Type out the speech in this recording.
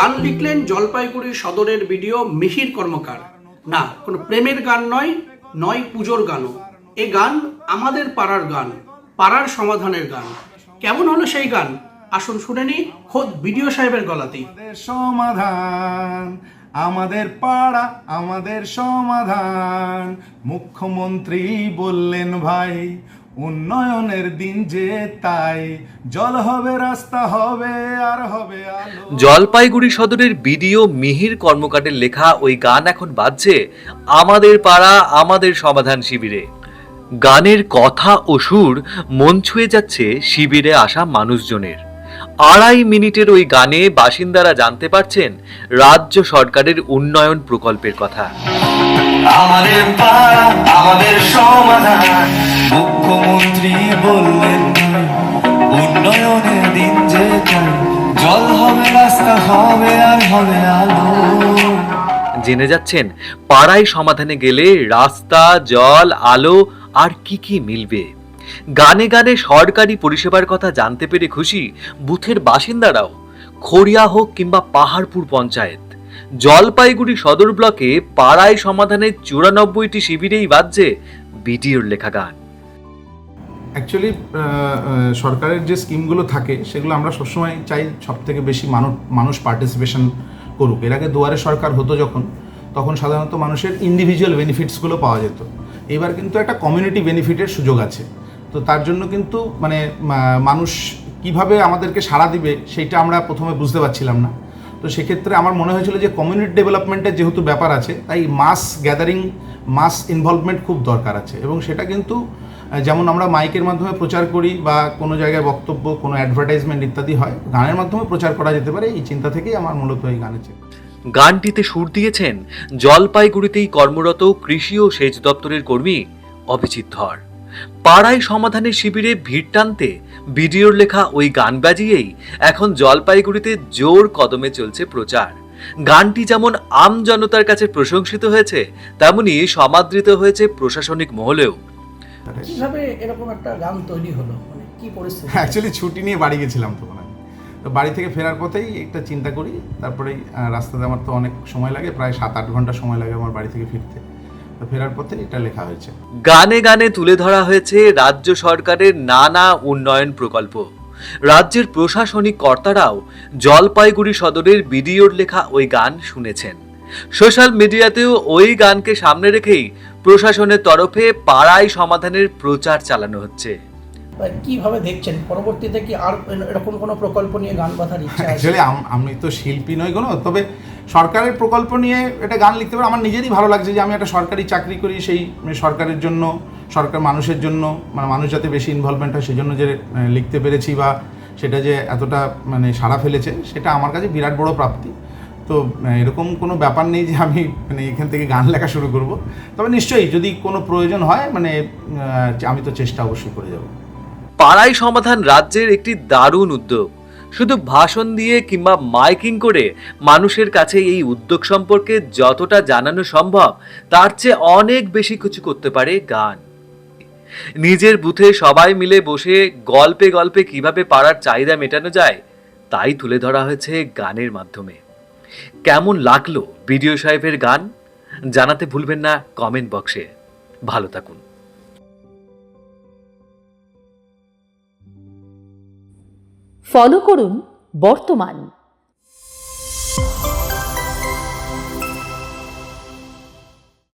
গান লিখলেন জলপাইগুড়ি সদরের ভিডিও মিহির কর্মকার। না, কোনো প্রেমের গান নয় নয় পুজোর গানও। এ গান আমাদের পাড়ার গান, পাড়ার সমাধানের গান। কেমন হলো সেই গান? আসুন শুনে নি খোদ ভিডিও সাহেবের গলাতেই। সমাধান, আমাদের পাড়া, আমাদের সমাধান। মুখ্যমন্ত্রী বললেন, ভাই উন্নয়নের দিন যে তাই। জল হবে, রাস্তা হবে, আর হবে জলপাইগুড়ি সদরের বিডিও মিহির কর্মকাণ্ডের লেখা ওই গান এখন বাজছে আমাদের পাড়া, আমাদের সমাধান শিবিরে। গানের কথা ও সুর মন ছুঁয়ে যাচ্ছে শিবিরে আসা মানুষজনের। আড়াই মিনিটের ওই গানে বাসিন্দারা জানতে পারছেন রাজ্য সরকারের উন্নয়ন প্রকল্পের কথা। আমাদের পাড়া আমাদের সমাধান। মুখ্যমন্ত্রী বললেন, উন্নয়নের দিন যে জল হবে, রাস্তা হবে, আর হবে আলো। জেনে যাচ্ছেন, পাড়ায় সমাধানে গেলে রাস্তা, জল, আলো, আর কি কি মিলবে? গানে গানে সরকারি পরিষেবার কথা জানতে পেরে খুশি বুথের বাসিন্দারাও। খড়িয়া হোক কিংবা পাহাড়পুর পঞ্চায়েত। জলপাইগুড়ি সদর ব্লকে পাড়ায় সমাধানের চুরানব্বইটি শিবিরেই বাজছে বিডিওর লেখা গান। অ্যাকচুয়ালি সরকারের যে স্কিমগুলো থাকে, সেগুলো আমরা সবসময় চাই সব থেকে বেশি মানুষ মানুষ পার্টিসিপেশন করুক। এর আগে দুয়ারে সরকার হতো যখন, তখন সাধারণত মানুষের ইন্ডিভিজুয়াল বেনিফিটসগুলো পাওয়া যেত। এবার কিন্তু একটা কমিউনিটি বেনিফিটের সুযোগ আছে। তো তার জন্য কিন্তু মানে মানুষ কীভাবে আমাদেরকে সাড়া দিবে সেইটা আমরা প্রথমে বুঝতে পারছিলাম না। তো সেক্ষেত্রে আমার মনে হয়েছিল যে কমিউনিটি ডেভেলপমেন্টের যেহেতু ব্যাপার আছে, তাই মাস গ্যাদারিং মাস ইনভলভমেন্ট খুব দরকার আছে। এবং সেটা কিন্তু যেমন আমরা মাইকের মাধ্যমে প্রচার করি বা কোনো জায়গায় বক্তব্য, কোনো অ্যাডভার্টাইজমেন্ট ইত্যাদি হয়, গানের মাধ্যমে প্রচার করা যেতে পারে। এই চিন্তা থেকেই আমার মূলত এই গানের চিন্তা গানটিতে সুর দিয়েছেন জলপাইগুড়িতেই কর্মরত কৃষি ও সেচ দপ্তরের কর্মী অভিজিৎ ধর। পাড়ায় সমাধানের শিবিরে ভিড় টানতে ভিডিওর লেখা ওই গান বাজিয়েই এখন জলপাইগুড়িতে জোর কদমে চলছে প্রচার। গানটি যেমন আম জনতার কাছে প্রশংসিত হয়েছে তেমনি সমাদৃত হয়েছে প্রশাসনিক মহলেও। কীভাবে এরকম একটা গান তৈরি হলো? মানে কি পরিস্থিতি? অ্যাকচুয়ালি ছুটি নিয়ে বাড়ি গেছিলাম তখন আমি তো বাড়ি থেকে ফেরার পথেই একটা চিন্তা করি তারপরেই রাস্তাতে আমার তো অনেক সময় লাগে প্রায় সাত আট ঘণ্টা সময় লাগে আমার বাড়ি থেকে ফিরতে। ফেরার পথে এটা লেখা হয়েছে। গানে গানে তুলে ধরা হয়েছে রাজ্য সরকারের নানা উন্নয়ন প্রকল্প। রাজ্যের প্রশাসনিক কর্তারাও জলপাইগুড়ি সদরের বিডিওর লেখা ওই গান শুনেছেন। সোশ্যাল মিডিয়াতেও ওই গানকে সামনে রেখেই প্রশাসনের তরফে পাড়ায় সমাধানের প্রচার চালানো হচ্ছে। কীভাবে দেখছেন? পরবর্তীতে কি আর এরকম কোনো প্রকল্প নিয়ে গান বাঁধার ইচ্ছা অ্যাকচুয়ালি আমি তো শিল্পী নই কোনো, তবে সরকারের প্রকল্প নিয়ে এটা গান লিখতে পারে, আমার নিজেরই ভালো লাগছে যে আমি একটা সরকারি চাকরি করি সেই সরকারের জন্য, সরকার মানুষের জন্য মানে মানুষ যাতে বেশি ইনভলভমেন্ট হয় সেই জন্য যে লিখতে পেরেছি বা সেটা যে এতটা মানে সাড়া ফেলেছে, সেটা আমার কাছে বিরাট বড় প্রাপ্তি। তো এরকম কোনো ব্যাপার নেই যে আমি মানে এখান থেকে গান লেখা শুরু করব। তবে নিশ্চয়ই যদি কোনো প্রয়োজন হয় মানে আমি তো চেষ্টা অবশ্যই করে যাব। পাড়ায় সমাধান রাজ্যের একটি দারুণ উদ্যোগ। শুধু ভাষণ দিয়ে কিংবা মাইকিং করে মানুষের কাছে এই উদ্যোগ সম্পর্কে যতটা জানানো সম্ভব, তার চেয়ে অনেক বেশি কিছু করতে পারে গান। নিজের বুথে সবাই মিলে বসে গল্পে গল্পে কীভাবে পাড়ার চাহিদা মেটানো যায়, তাই তুলে ধরা হয়েছে গানের মাধ্যমে। কেমন লাগল বিডিও সাহেবের গান? জানাতে ভুলবেন না কমেন্ট বক্সে। ভালো থাকুন। ফলো করুন বর্তমান।